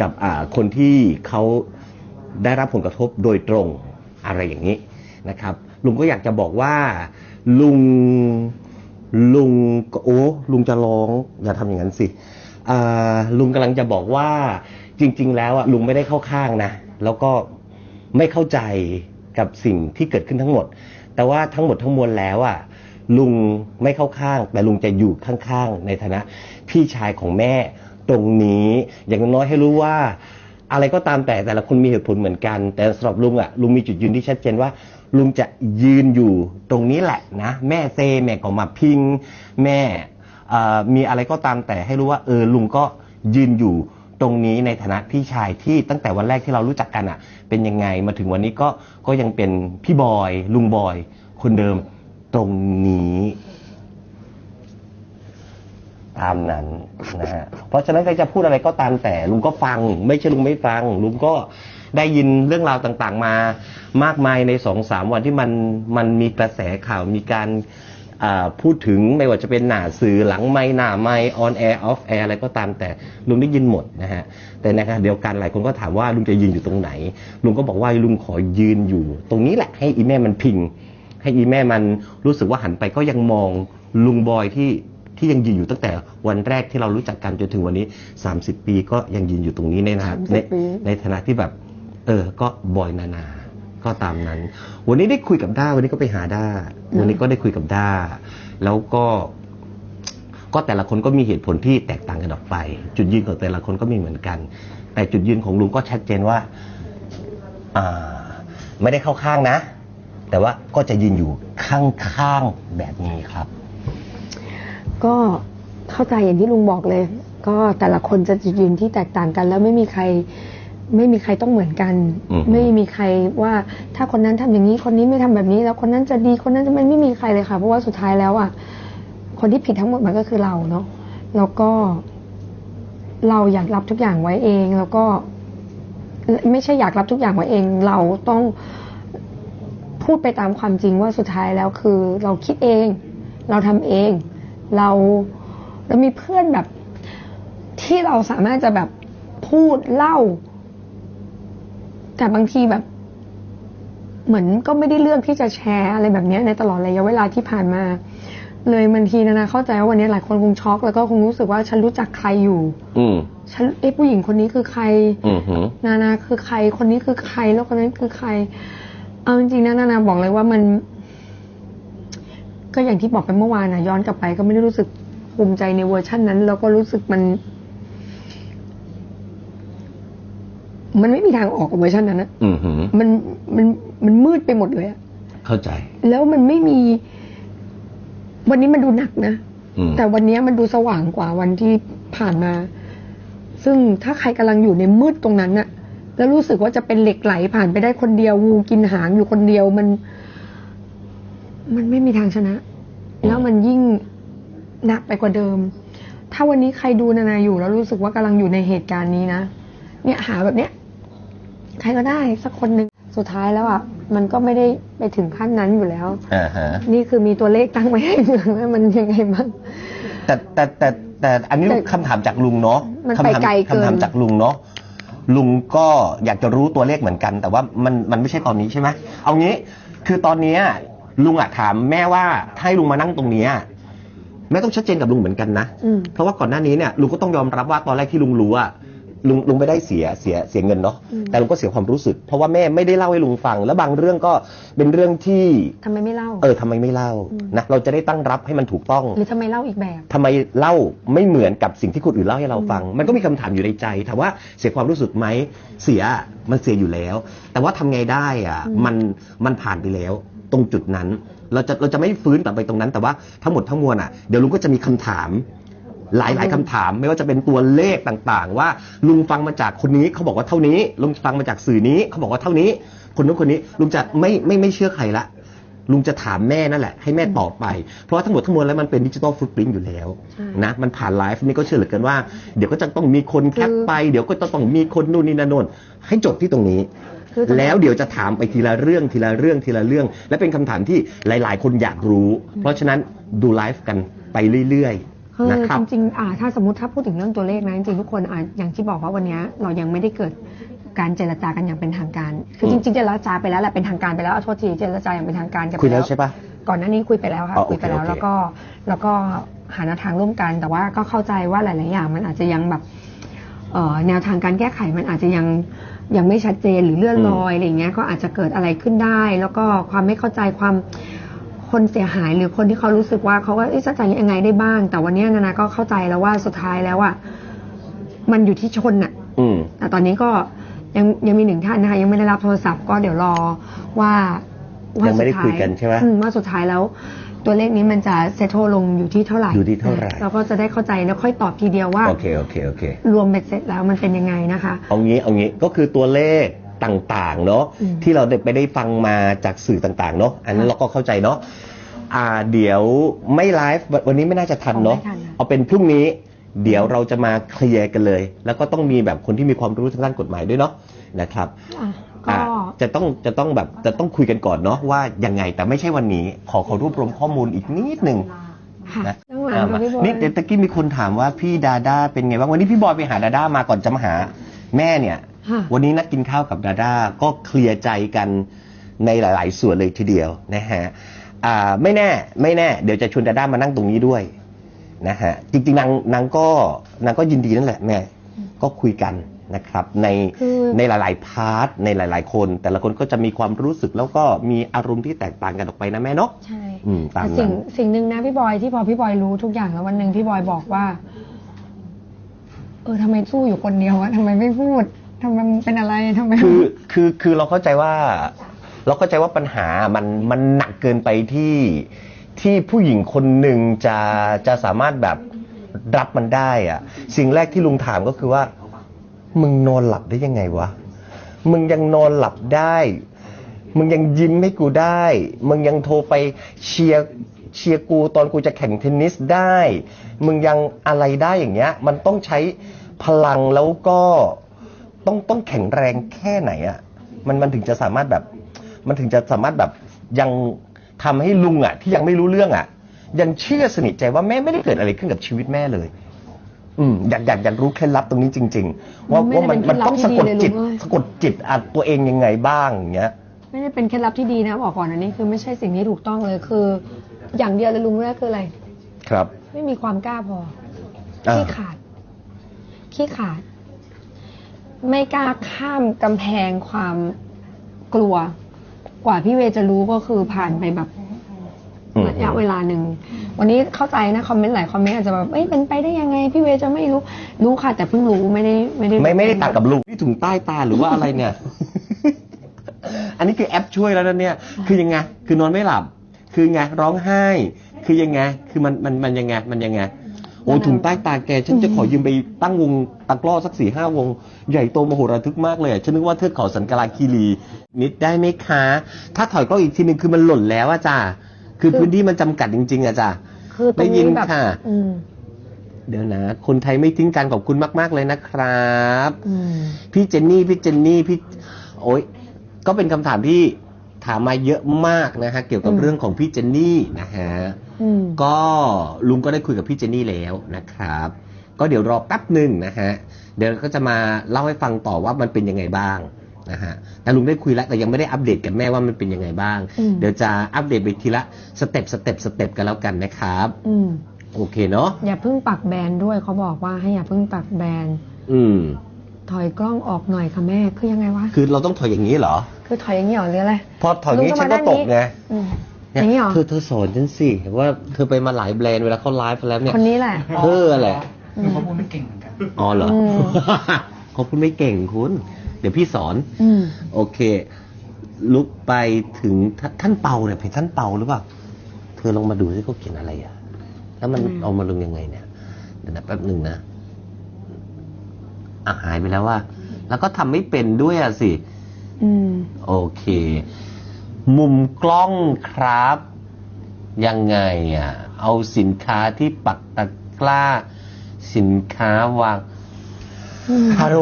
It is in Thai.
กับคนที่เขาได้รับผลกระทบโดยตรงอะไรอย่างนี้นะครับ ลุงก็อยากจะบอกว่าลุงลุงโอ้ลุงจะร้องอย่าทำอย่างนั้นสิลุงกำลังจะบอกว่าจริง ๆ แล้วอะลุงไม่ได้เข้าข้างนะ แล้วก็ไม่เข้าใจกับสิ่งที่เกิดขึ้นทั้งหมด แต่ว่าทั้งหมดทั้งมวลแล้วอะลุงไม่เข้าข้าง แต่ลุงจะอยู่ข้างๆ ในฐานะ พี่ชายของแม่ ตรงนี้ อย่างน้อยให้รู้ว่า อะไรก็ตามแต่แต่ละคนมีเหตุผลเหมือนกัน แต่สำหรับลุงอะลุงมีจุดยืนที่ชัดเจนว่า ลุงจะยืนอยู่ตรงนี้แหละนะ แม่เซแม่ก็มาพิง แม่เอ่อมีอะไรก็ตามแต่ให้รู้ว่าเออลุงก็ยืนอยู่ตรงนี้ในฐานะพี่ชายที่ตั้งแต่วันแรกที่เรารู้จักกันอะเป็นยังไงมาถึงวันนี้ก็ก็ยังเป็นพี่บอยลุงบอยคนเดิมตรงนี้ ตามนั้นนะฮะเพราะฉะนั้นใครจะพูดอะไรก็ตามแต่ลุงก็ฟัง ไม่ใช่ลุงไม่ฟัง ลุงก็ได้ยินเรื่องราวต่างๆ มามากมายในสองสามวันที่มันมันมีกระแสข่าวมีการพูดถึงไม่ว่าจะเป็นหน้าสื่อหลังไม่หน้าไม่ออนแอร์ออฟแอร์อะไรก็ตามแต่ลุงได้ยินหมดนะฮะแต่ในขณะเดียวกันหลายคนก็ถามว่าลุงจะยืนอยู่ตรงไหน ลุงก็บอกว่าลุงขอยืนอยู่ ตรงนี้แหละให้อีแม่มันพิง ให้อีแม่มันรู้สึกว่าหันไปก็ยังมองลุงบอยที่ ที่ยังยืนอยู่ตั้งแต่วันแรกที่เรารู้จักกันจนถึงวันนี้ 30 ปีก็ยังยืนอยู่ตรงนี้ในฐานะ30ในปีในฐานะที่แบบ เออ ก็บอยนานา ก็ตามนั้น วันนี้ได้คุยกับด้าวันนี้ก็ไปหาด้า วันนี้ก็ได้คุยกับด้า แล้วก็ก็แต่ละคนก็มีเหตุผลที่แตกต่างกันออกไป จุดยืนของแต่ละคนก็มีเหมือนกัน แต่จุดยืนของลุงก็ชัดเจนว่าอ่าไม่ได้เข้าข้างนะ แต่ว่าก็จะยืนอยู่ข้างๆแบบนี้ครับ ก็เข้าใจอย่างที่ลุงบอกเลย ก็แต่ละคนจะจุดยืนที่แตกต่างกัน แล้วไม่มีใครไม่มีใครต้องเหมือนกัน อืม ไม่มีใครว่าถ้าคนนั้นทำอย่างนี้คนนี้ไม่ทำแบบนี้ แล้วคนนั้นจะดีคนนั้นจะไม่ไม่มีใครเลยค่ะ เพราะว่าสุดท้ายแล้วอะคนที่ผิดทั้งหมดมันก็คือเราเนาะแล้วก็ เราอยากรับทุกอย่างไว้เอง แล้วก็ ไม่ใช่อยากรับทุกอย่างไว้เอง เราต้องพูดไปตามความจริงว่าสุดท้ายแล้วคือ เราคิดเอง เราทำเอง เราเรามีเพื่อนแบบ ที่เราสามารถจะแบบพูดเล่า แต่บางทีแบบ เหมือนก็ไม่ได้เลือกที่จะแชร์อะไรแบบเนี้ยในตลอดระยะเวลาที่ผ่านมา เลยบางทีนานาเข้าใจว่าวันนี้หลายคนคงช็อก แล้วก็คงรู้สึกว่าฉันรู้จักใครอยู่ อืมฉันเอ้ผู้หญิงคนนี้คือใครอืมหือนานาคือใคร คนนี้คือใครแล้วคนนั้นคือใคร เอาจริงๆนะนานาบอกเลยว่ามัน ก็อย่างที่บอกไปเมื่อวานนะย้อนกลับไปก็ไม่ได้รู้สึกภูมิใจในเวอร์ชันนั้น แล้วก็รู้สึกมัน มันไม่มีทางออกกับเวอร์ชันนั้นนะอืมหือ มันมันมันมืดไปหมดเลยอะเข้าใจ แล้วมันไม่มี วันนี้มันดูหนักนะ อืม แต่วันนี้มันดูสว่างกว่าวันที่ผ่านมา ซึ่งถ้าใครกำลังอยู่ในมืดตรงนั้นน่ะ แล้วรู้สึกว่าจะเป็นเหล็กไหลผ่านไปได้คนเดียวงูกินหางอยู่คนเดียวมัน มันไม่มีทางชนะ แล้วมันยิ่งหนักไปกว่าเดิม ถ้าวันนี้ใครดูนานาอยู่แล้วรู้สึกว่ากำลังอยู่ในเหตุการณ์นี้นะ เนี่ยหาแบบเนี้ย ใครก็ได้สักคนหนึ่งสุดท้ายแล้วอะมันก็ไม่ได้ไปถึงขั้นนั้นอยู่แล้วอ่าฮะนี่คือมีตัวเลขตั้งไว้ให้ดูว่ามันยังไงบ้างแต่แต่แต่แต่อันนี้แต่คำถามจากลุงเนาะมันคำไปถามไกลเกินคำถามจากลุงเนาะลุงก็อยากจะรู้ตัวเลขเหมือนกัน แต่ว่ามันมันไม่ใช่ตอนนี้ใช่ไหมเอางี้คือตอนเนี้ย ลุงอะถามแม่ว่าถ้าให้ลุงมานั่งตรงเนี้ยแม่ต้องชัดเจนกับลุงเหมือนกันนะ อืม เพราะว่าก่อนหน้านี้เนี่ยลุงก็ต้องยอมรับว่าตอนแรกที่ลุงรู้อะลุงลุงไม่ได้เสียเสียเสียเงินเนาะอืม แต่ลุงก็เสียความรู้สึก เพราะว่าแม่ไม่ได้เล่าให้ลุงฟัง แล้วบางเรื่องก็เป็นเรื่องที่ทำไมไม่เล่า เออทำไมไม่เล่าอืม นะเราจะได้ตั้งรับให้มันถูกต้อง หรือทำไมเล่าอีกแบบ ทำไมเล่าไม่เหมือนกับสิ่งที่คนอื่นเล่าให้เราฟัง มันก็มีคำถามอยู่ในใจถามว่าเสียความรู้สึกไหมเสียมันเสียอยู่แล้ว แต่ว่าทำไงได้อะอืมมันมันผ่านไปแล้ว ตรงจุดนั้น เราจะเราจะไม่ฟื้นกลับไปตรงนั้น แต่ว่าทั้งหมดทั้งมวลอะเดี๋ยวลุงก็จะมีคำถาม หลายหลายคำถาม ไม่ว่าจะเป็นตัวเลขต่างๆ ว่าลุงฟังมาจากคนนี้เขาบอกว่าเท่านี้ ลุงฟังมาจากสื่อนี้เขาบอกว่าเท่านี้ คนนู้นคนนี้ลุงจะไม่ไม่ไม่เชื่อใครละลุงจะถามแม่นั่นแหละให้แม่ตอบไป เพราะว่าทั้งหมดทั้งมวลแล้วมันเป็นดิจิ t a ลฟุตปรินต์อยู่แล้วใช่นะมันผ่านไลฟ์นี่ก็เชื่อเหลือเกินว่า เดี๋ยวก็จะต้องมีคนแคปคือไป เดี๋ยวก็จะต้องมีคนนู่นนี่นั่นโน่นให้จบที่ตรงนี้คือตอนนี้ แล้วเดี๋ยวจะถามไปทีละเรื่องทีละเรื่องทีละเรื่อง และเป็นคำถามที่หลาย ๆ คนอยากรู้ เพราะฉะนั้นดูไลฟ์กันไปเรื่อยคือนะครับจริงๆอ่าถ้าสมมติถ้าพูดถึงเรื่องตัวเลขนะจริงๆทุกคนอ่าอย่างที่บอกว่าวันเนี้ยเรายังไม่ได้เกิดการเจรจากันอย่างเป็นทางการ คือจริงๆเจรจาไปแล้วแหละเป็นทางการไปแล้วเอาโทษทีเจรจาอย่างเป็นทางการกันไปคุยแล้วใช่ปะ ก่อนหน้านี้คุยไปแล้วค่ะอ๋อโอเคคุยไปแล้วโอเค แล้วก็แล้วก็หาแนวทางร่วมกัน แต่ว่าก็เข้าใจว่าหลาย ๆ อย่างมันอาจจะยังแบบเอ่อ แนวทางการแก้ไขมันอาจจะยังยังไม่ชัดเจนหรือเลื่อนลอยอะไรอย่างเงี้ยก็อาจจะเกิดอะไรขึ้นได้ แล้วก็ความไม่เข้าใจความคนเสียหายหรือคนที่เขารู้สึกว่าเขาว่าเอ๊ะจะจ่ายยังไงได้บ้าง แต่วันเนี้ยนานาก็เข้าใจแล้วว่าสุดท้ายแล้วอะมันอยู่ที่ชนอะอืมแต่ตอนนี้ก็ยังยังมีหนึ่งท่านนะคะยังไม่ได้รับโทรศัพท์ก็เดี๋ยวรอว่า ว่ายังไม่ได้สุท้าคุยกันใช่ไหมอืว่าสุดท้ายแล้ว ตัวเลขนี้มันจะเซตโทลงอยู่ที่เท่าไหร่อยู่ที่เท่าไหร่เราก็จะได้เข้าใจแล้วค่อยตอบทีเดียวว่าโอเคโอเคโอเครวมเบ็ดเสร็จแล้วมันเป็นยังไงนะคะเอางี้เอางี้ก็คือตัวเลขต่างๆเนาะอืมที่เราได้ไปได้ฟังมาจากสื่อต่างๆเนาะอันนั้นค่ะเราก็เข้าใจเนาะอ่าเดี๋ยวไม่ไลฟ์วันวันนี้ไม่น่าจะทันเนาะไม่ทันค่ะเอาเป็นพรุ่งนี้เดี๋ยวเราจะมาเคลียร์กันเลย แล้วก็ต้องมีแบบคนที่มีความรู้ทางด้านกฎหมายด้วยเนาะนะครับอะอะ ก็จะต้องจะต้องแบบจะต้องคุยกันก่อนเนาะว่ายังไงแต่ไม่ใช่วันนี้ ขอขอรวบรวมข้อมูลอีกนิดหนึ่งค่ะนะเรื่องหลังกับพี่บอยนี่เดี๋ยวตะกี้มีคนถามว่าพี่ดาด้าเป็นไงบ้างวันนี้พี่บอยไปหาดาด้ามาก่อนจะมาหาแม่เนี่ยค่ะวันนี้นัดกินข้าวกับดาด้าก็เคลียร์ใจกันในหลาย ๆ ส่วนเลยทีเดียวนะฮะอ่าไม่แน่ไม่แน่ เดี๋ยวจะชวนดาด้ามานั่งตรงนี้ด้วยนะฮะจริงๆนางนางก็นางก็ยินดีนั่นแหละแม่ก็คุยกัน นะครับในคือในหลาย ๆ พาร์ทในหลาย ๆ คน แต่ละคนก็จะมีความรู้สึกแล้วก็มีอารมณ์ที่แตกต่างกันออกไปนะแม่เนาะใช่อืมตามแต่นั้สิ่งนสิ่งหนึ่งนะพี่บอยที่พอพี่บอยรู้ทุกอย่างแล้ววันหนึ่งพี่บอยบอกว่า เออทำไมสู้อยู่คนเดียวอะทำไมไม่พูดทำไมมันเป็นอะไรทำไม คือคือคือเราเข้าใจว่า เราเข้าใจว่าปัญหามันมันหนักเกินไปที่ที่ผู้หญิงคนหนึ่งจะจะสามารถแบบรับมันได้อะสิ่งแรกที่ลุงถามก็คือว่า มึงนอนหลับได้ยังไงวะ มึงยังนอนหลับได้ มึงยังยิ้มให้กูได้ มึงยังโทรไปเชียร์เชียร์กูตอนกูจะแข่งเทนนิสได้ มึงยังอะไรได้อย่างเงี้ย มันต้องใช้พลังแล้วก็ต้องต้องแข็งแรงแค่ไหนอะ่ะ มันมันถึงจะสามารถแบบ มันถึงจะสามารถแบบยังทำให้ลุงอะ่ะ ที่ยังไม่รู้เรื่องอะ่ะ ยังเชื่อสนิทใจว่าแม่ไม่ได้เกิดอะไรขึ้นกับชีวิตแม่เลย อืมอยากอยากอยากรู้เคล็ดลับตรงนี้จริง ๆ ว่ามันไม่ว่ามันได้เป็นมันต้องเคล็สะดกลัดบที่ดีเลยจิตลุงเอ้ยสะกดจิตอัดตัวเองยังไงบ้างอย่างเงี้ย ไม่ได้เป็นเคล็ดลับที่ดีนะบอกก่อนอันนี้คือไม่ใช่สิ่งที่ถูกต้องเลยคือ อย่างเดียวเลยลุงแรกคืออะไร ครับ ไม่มีความกล้าพออ่าขี้ขาดขี้ขาด ไม่กล้าข้ามกำแพงความกลัว กว่าพี่เวย์จะรู้ก็คือผ่านไปแบบอืมระยะเวลาหนึ่ง วันนี้เข้าใจนะคอมเมนต์หลายคอมเมนต์อาจจะแบบเอ้ยเป็นไปได้ยังไง พี่เวย์จะไม่รู้รู้ค่ะ แต่เพิ่งรู้ไม่ได้ไม่ได้ไม่ไม่ได้ตัดกับลุงที่ถุงใต้ตาหรือว่าอะไรเนี่ย อันนี้คือแอปช่วยแล้วนะเนี่ย คือยังไง คือนอนไม่หลับ คือไงร้องไห้ คือยังไง คือมันมันมันยังไง มันยังไงโอ้ถุงใต้ตาแก ฉันจะขอยืมไปตั้งวงตะกร้อสักสี่ห้าวง ใหญ่โตมโหฬารทึกมากเลยอะฉันนึกว่าเทือกเขาสันกลาคีรีนิดได้ไหมคะ ถ้าถอยกล้องอีกทีนึงคือมันหล่นแล้วอะจ้า คือพื้นที่มันจำกัดจริง ๆอะจ้าคือตรงได้ยินี้นแบบค่ะอืมเดี๋ยวนะ คนไทยไม่ทิ้งกันขอบคุณมาก ๆ เลยนะครับอืมพี่เจนนี่พี่เจนนี่พี่ โอ้ยก็เป็นคำถามที่ถามมาเยอะมากนะฮะเกี่ยวกับอืมเรื่องของพี่เจนนี่นะฮะอืมก็ลุงก็ได้คุยกับพี่เจนนี่แล้วนะครับ ก็เดี๋ยวรอแป๊บหนึ่งนะฮะเดี๋ยวก็จะมาเล่าให้ฟังต่อว่ามันเป็นยังไงบ้าง นะฮะแต่ลุงได้คุยแล้วแต่ยังไม่ได้อัปเดตกับแม่ว่ามันเป็นยังไงบ้างอืมเดี๋ยวจะอัปเดตไปทีละสเต็ปสเต็ปสเต็ปกันแล้วกันนะครับอืมโอเคเนาะอย่าเพิ่งปักแบนด้วยเขาบอกว่าให้อย่าเพิ่งปักแบนอืมถอยกล้องออกหน่อยค่ะแม่คือยังไงวะคือเราต้องถอยอย่างนี้เหรอ คือถอยอย่างนี้เหรอหรืออะไรพอถอยอย่างนี้ลุงฉันจะก็มาตด้านกนี้ไงอืมอเนี่ยย่างนี้เหรอเธอเธอสอนฉันสิว่าเธอไปมาหลายแบรนด์เวลาเขาไลฟ์แล้วเนี่ยคนนี้แหละเธอแหละอืคือมเขาพูดไม่เก่งเหมือนกันอ๋อเหรออืมเขาพูดไม่เก่งคุณเดี๋ยวพี่สอนอืมโอเค ลุกไปถึงท่าท่านเปาเนี่ยเพจท่านเปาหรือเปล่าเธอลองมาดูสิเขาเขียนอะไรอะแล้วมันอืมเอามาลงยังไงเนี่ยเดี๋ยวนะแป๊บหนึ่งนะอะหายไปแล้วว่า แล้วก็ทำไม่เป็นด้วยอะสิอืมโอเค มุมกล้องครับ ยังไงอะเอาสินค้าที่ปักตะกร้า สินค้าวาง อืมฮาโร